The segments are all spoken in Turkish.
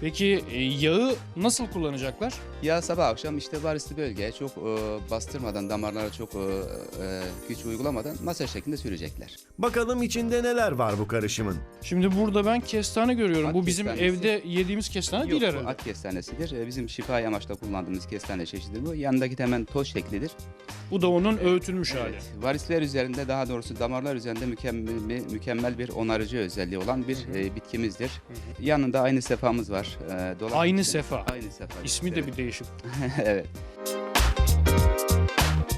Peki e, yağı nasıl kullanacaklar? Ya sabah akşam işte varisli bölgeye çok e, bastırmadan, damarlara çok e, e, güç uygulamadan masaj şeklinde sürecekler. Bakalım içinde neler var bu karışımın. Şimdi burada ben kestane görüyorum. Ak Bu bizim kestanesi. evde yediğimiz kestane Yok değil bu herhalde. ak kestanesidir. E, bizim şifa amaçla kullandığımız kestane çeşididir bu. Yanındaki de hemen toz şeklidir. Bu da onun öğütülmüş hali. Evet, varisler üzerinde daha doğrusu damarlar üzerinde mükemmel bir, mükemmel bir onarıcı özelliği olan bir e, bitkimizdir. Yanında aynı sefamız var. E, dolap Aynı sefa. Aynı sefa. İsmi de bir değişik. evet.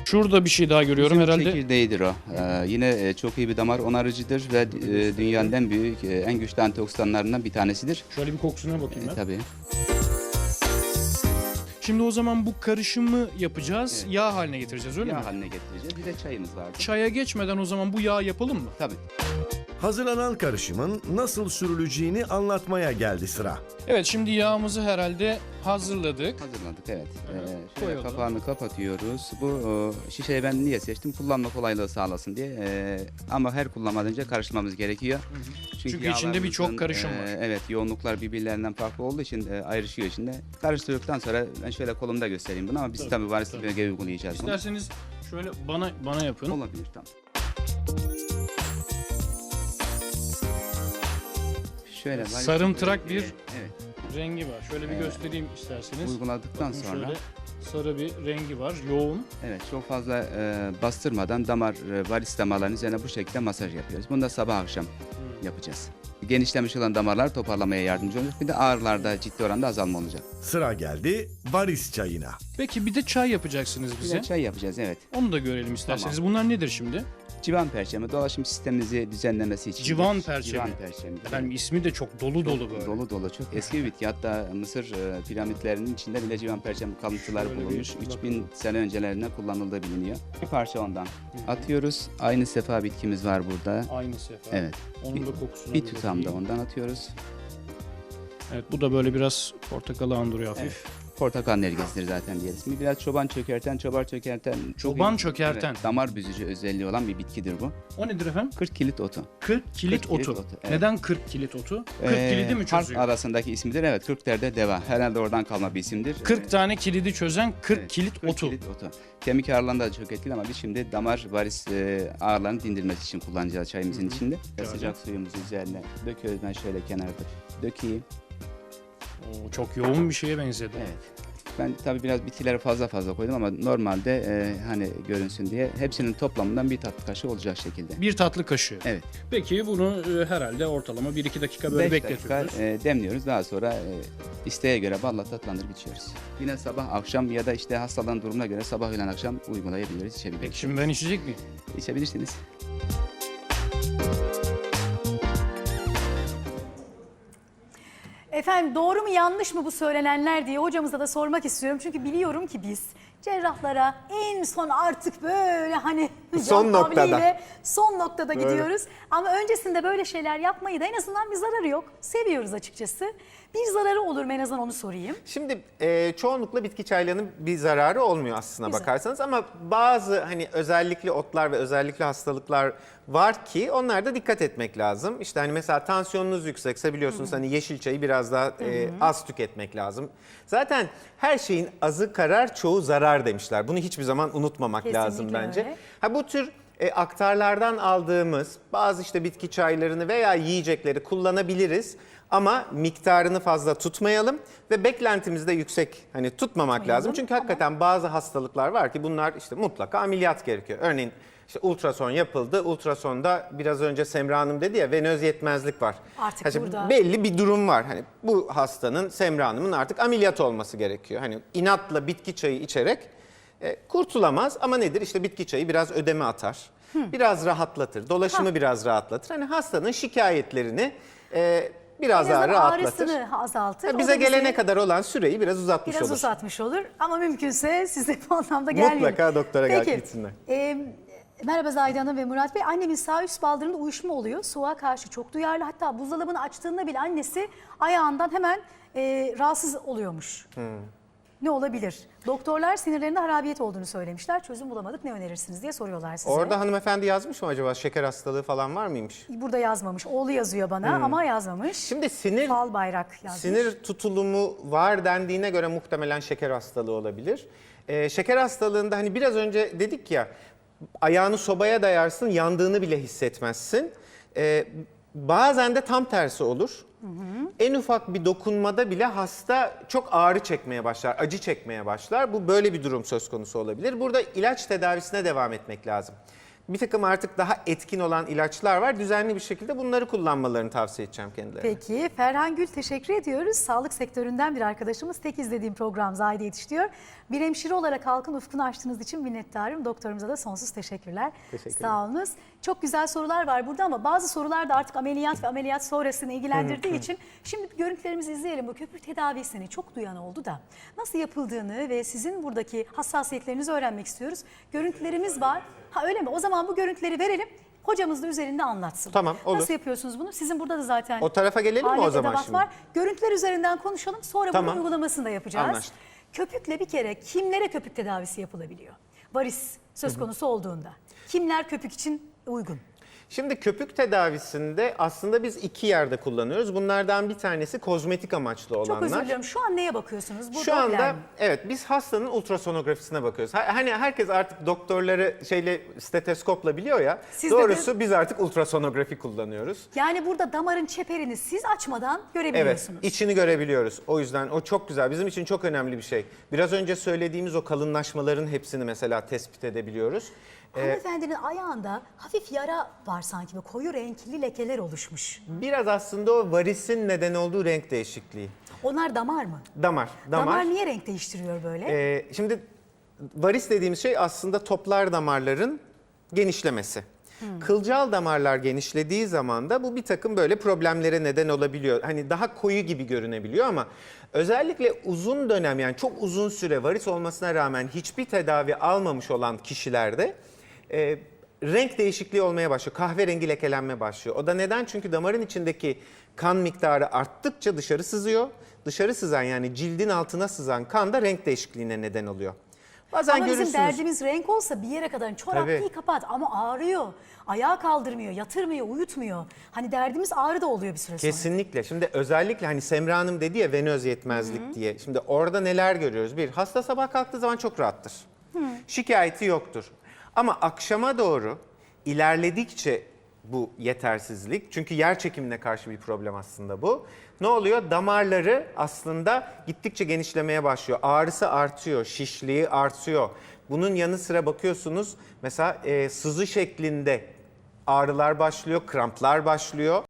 Şurada bir şey daha görüyorum Bizim herhalde. çekirdeğidir o. Ee, yine e, çok iyi bir damar onarıcıdır ve e, dünyanın en büyük, e, en güçlü antioksidanlarından bir tanesidir. Şöyle bir kokusuna bakayım E, ben. tabii. Şimdi o zaman bu karışımı yapacağız. Evet. Yağ haline getireceğiz öyle mi? Yağ haline getireceğiz. Bir de çayımız vardı. Çaya geçmeden o zaman bu yağı yapalım mı? Tabii. Hazırlanan karışımın nasıl sürüleceğini anlatmaya geldi sıra. Evet şimdi yağımızı herhalde hazırladık. Hazırladık evet. Evet, Ee, şöyle koyalım. kapağını kapatıyoruz. Bu e, şişeyi ben niye seçtim? Kullanma kolaylığı sağlasın diye. Ee, ama her kullanmadan önce karıştırmamız gerekiyor. Çünkü içinde birçok yağlarımızın, karışım e, var. Evet yoğunluklar birbirlerinden farklı olduğu için e, ayrışıyor içinde. Karıştırdıktan sonra ben şöyle kolumda göstereyim bunu ama biz Tabii, tabii varisli tabii. bölgeye uygulayacağız bunu. İsterseniz şöyle bana bana yapın. Olabilir tamam. Şöyle varisli Sarımtırak bir evet, Rengi var. Şöyle bir Evet. göstereyim isterseniz. uyguladıktan Bakın sonra şöyle sarı bir rengi var. Yoğun. evet çok fazla e, bastırmadan damar e, varis damarların üzerine bu şekilde masaj yapıyoruz. Bunu da sabah akşam yapacağız. Genişlemiş olan damarlar toparlamaya yardımcı olacak. Bir de ağrılarda ciddi oranda azalma olacak. Sıra geldi varis çayına. Peki bir de çay yapacaksınız Bir bize. de çay yapacağız evet. Onu da görelim isterseniz. Bunlar nedir şimdi? Civan perçemi dolaşım sistemimizi düzenlemesi için. Civan perçemi. Civan perçemi. Efendim ismi de çok dolu dolu böyle. Dolu dolu çok eski bir bitki. Hatta Mısır e, piramitlerinin içinde bile civan perçem kalıntıları Şöyle bulunmuş. bakalım. 3000 sene öncelerinde kullanıldığı biliniyor. Bir parça ondan atıyoruz. Aynı sefa bitkimiz var burada. Aynı sefer. Evet. Onun da kokusuna Bir tutam da ondan atıyoruz. Evet bu da böyle biraz portakalı andırıyor hafif. Evet. Portakal nergesidir zaten diğer ismi. Biraz çoban çökerten, çobar çökerten. çok Çoban iyi- çökerten. Evet, damar büzücü özelliği olan bir bitkidir bu. O nedir efendim? 40 kilit otu. 40 kilit 40 kilit otu. otu, evet. Neden 40 kilit otu? 40 Ee, kilidi mi harf çözüyor? arasındaki ismidir. Evet 40 derde deva. Herhalde oradan kalma bir isimdir. 40 tane kilidi çözen 40 Evet, kilit 40 otu. kilit otu. Kemik ağrılarında da çok etkili ama biz şimdi damar varis e, ağrılarını dindirmesi için kullanacağız çayımızın içinde. Sıcak suyumuzu üzerine döküyoruz. Ben şöyle kenarda dökeyim. Oo, çok yoğun bir şeye benzedi. Evet. Ben tabii biraz bitkileri fazla fazla koydum ama normalde e, hani görünsün diye hepsinin toplamından bir tatlı kaşığı olacak şekilde. Bir tatlı kaşığı. Evet. Peki bunu e, herhalde ortalama 1-2 dakika böyle 5 dakika bekletiyoruz. e, demliyoruz. Daha sonra e, isteğe göre balla tatlandırıp içiyoruz. Yine sabah akşam ya da işte hastalığın durumuna göre sabah öğlen akşam uygulayabiliriz, içebiliriz. Peki şimdi ben içecek miyim? İçebilirsiniz. Efendim doğru mu yanlış mı bu söylenenler diye hocamıza da sormak istiyorum. Çünkü biliyorum ki biz cerrahlara en son artık böyle hani Son noktada. son noktada Böyle. gidiyoruz. Ama öncesinde böyle şeyler yapmayı da en azından bir zararı yok. Seviyoruz açıkçası. Bir zararı olur mu en azından onu sorayım. Şimdi e, çoğunlukla bitki çaylarının bir zararı olmuyor aslına Güzel. bakarsanız ama bazı hani özellikle otlar ve özellikle hastalıklar var ki onlarda dikkat etmek lazım. İşte hani mesela tansiyonunuz yüksekse biliyorsunuz hani yeşil çayı biraz daha e, az tüketmek lazım. Zaten her şeyin azı karar çoğu zarar demişler. Bunu hiçbir zaman unutmamak Kesinlikle lazım bence. öyle. Ha bu tür e, aktarlardan aldığımız bazı işte bitki çaylarını veya yiyecekleri kullanabiliriz. Ama miktarını fazla tutmayalım ve beklentimizi de yüksek hani tutmamak Tutmayalım, lazım. Çünkü hakikaten bazı hastalıklar var ki bunlar işte mutlaka ameliyat gerekiyor. Örneğin işte ultrason yapıldı. Ultrasonda biraz önce Semra Hanım dedi ya venöz yetmezlik var. Artık Ha, işte burada. Belli bir durum var. Hani bu hastanın Semra Hanım'ın artık ameliyat olması gerekiyor. Hani inatla bitki çayı içerek e, kurtulamaz ama nedir? İşte bitki çayı biraz ödeme atar. Biraz rahatlatır. Dolaşımı biraz rahatlatır. Hani hastanın şikayetlerini e, biraz En daha rahatlatır. ağrısını azaltır. Ha, O Bize bizi gelene kadar olan süreyi biraz uzatmış biraz olur. uzatmış olur. Ama mümkünse size bu anlamda gelmeyin. Mutlaka doktora gel- Peki, gitsinler. e, merhaba Zahide Hanım ve Murat Bey. Annemin sağ üst baldırında uyuşma oluyor. Soğuğa karşı çok duyarlı. Hatta buzdolabını açtığında bile annesi ayağından hemen e, rahatsız oluyormuş. Ne olabilir? Doktorlar sinirlerinde harabiyet olduğunu söylemişler. Çözüm bulamadık ne önerirsiniz diye soruyorlar size. Orada hanımefendi yazmış mı acaba şeker hastalığı falan var mıymış? Burada yazmamış. Oğlu yazıyor bana ama yazmamış. Hmm. Şimdi sinir Fal bayrak yazmış. Sinir tutulumu var dendiğine göre muhtemelen şeker hastalığı olabilir. Ee, şeker hastalığında hani biraz önce dedik ya ayağını sobaya dayarsın yandığını bile hissetmezsin. Ee, bazen de tam tersi olur. En ufak bir dokunmada bile hasta çok ağrı çekmeye başlar, acı çekmeye başlar. Bu böyle bir durum söz konusu olabilir. Burada ilaç tedavisine devam etmek lazım. Bir takım artık daha etkin olan ilaçlar var. Düzenli bir şekilde bunları kullanmalarını tavsiye edeceğim kendilerine. Peki Ferhan Gül teşekkür ediyoruz. Sağlık sektöründen bir arkadaşımız tek izlediğim program Zahide Yetiştiriyor. Bir hemşire olarak halkın ufkunu açtığınız için minnettarım. Doktorumuza da sonsuz teşekkürler. Teşekkürler. Sağ olunuz. Çok güzel sorular var burada ama bazı sorular da artık ameliyat ve ameliyat sonrasını ilgilendirdiği için şimdi görüntülerimizi izleyelim. Bu köpük tedavisini çok duyan oldu da nasıl yapıldığını ve sizin buradaki hassasiyetlerinizi öğrenmek istiyoruz. Görüntülerimiz var. Ha öyle mi? O zaman bu görüntüleri verelim. Hocamız da üzerinde anlatsın. Tamam, olur. Nasıl yapıyorsunuz bunu? Sizin burada da zaten O tarafa gelelim mi o alet zaman edevat şimdi? var. Görüntüler üzerinden konuşalım. Sonra Tamam. bunun uygulamasını da yapacağız. Anlaştık. Köpükle bir kere kimlere köpük tedavisi yapılabiliyor? Varis söz konusu olduğunda. Kimler köpük için uygun? Şimdi köpük tedavisinde aslında biz iki yerde kullanıyoruz. Bunlardan bir tanesi kozmetik amaçlı olanlar. Çok özür diliyorum. Şu an neye bakıyorsunuz? Bu Şu anda Doppler mi? evet biz hastanın ultrasonografisine bakıyoruz. Ha- Hani herkes artık doktorları şeyle steteskopla biliyor ya. Siz de doğrusu biz artık ultrasonografi kullanıyoruz. Yani burada damarın çeperini siz açmadan Evet, görebiliyorsunuz. içini görebiliyoruz. O yüzden o çok güzel. Bizim için çok önemli bir şey. Biraz önce söylediğimiz o kalınlaşmaların hepsini mesela tespit edebiliyoruz. Ee, Hanımefendinin ayağında hafif yara var sanki. Böyle koyu renkli lekeler oluşmuş. biraz aslında o varisin neden olduğu renk değişikliği. Onlar damar mı? Damar, damar. Damar, niye renk değiştiriyor böyle? Ee, şimdi varis dediğimiz şey aslında toplar damarların genişlemesi. Kılcal damarlar genişlediği zaman da bu bir takım böyle problemlere neden olabiliyor. Hani daha koyu gibi görünebiliyor ama özellikle uzun dönem yani çok uzun süre varis olmasına rağmen hiçbir tedavi almamış olan kişilerde e, renk değişikliği olmaya başlıyor. Kahverengi lekelenme başlıyor. O da neden? Çünkü damarın içindeki kan miktarı arttıkça dışarı sızıyor. Dışarı sızan yani cildin altına sızan kan da renk değişikliğine neden oluyor. Bazen Ama görürsünüz. bizim derdimiz renk olsa bir yere kadar çorap giy kapat ama ağrıyor. Ayağa kaldırmıyor, yatırmıyor, uyutmuyor. Hani derdimiz ağrı da oluyor bir süre sonra. Kesinlikle. Şimdi özellikle hani Semra Hanım dedi ya venöz yetmezlik diye. Şimdi orada neler görüyoruz? Bir, hasta sabah kalktığı zaman çok rahattır. Şikayeti yoktur. Ama akşama doğru ilerledikçe bu yetersizlik, çünkü yer çekimine karşı bir problem aslında bu. Ne oluyor? Damarları aslında gittikçe genişlemeye başlıyor. Ağrısı artıyor, şişliği artıyor. Bunun yanı sıra bakıyorsunuz mesela e, sızı şeklinde ağrılar başlıyor, kramplar başlıyor.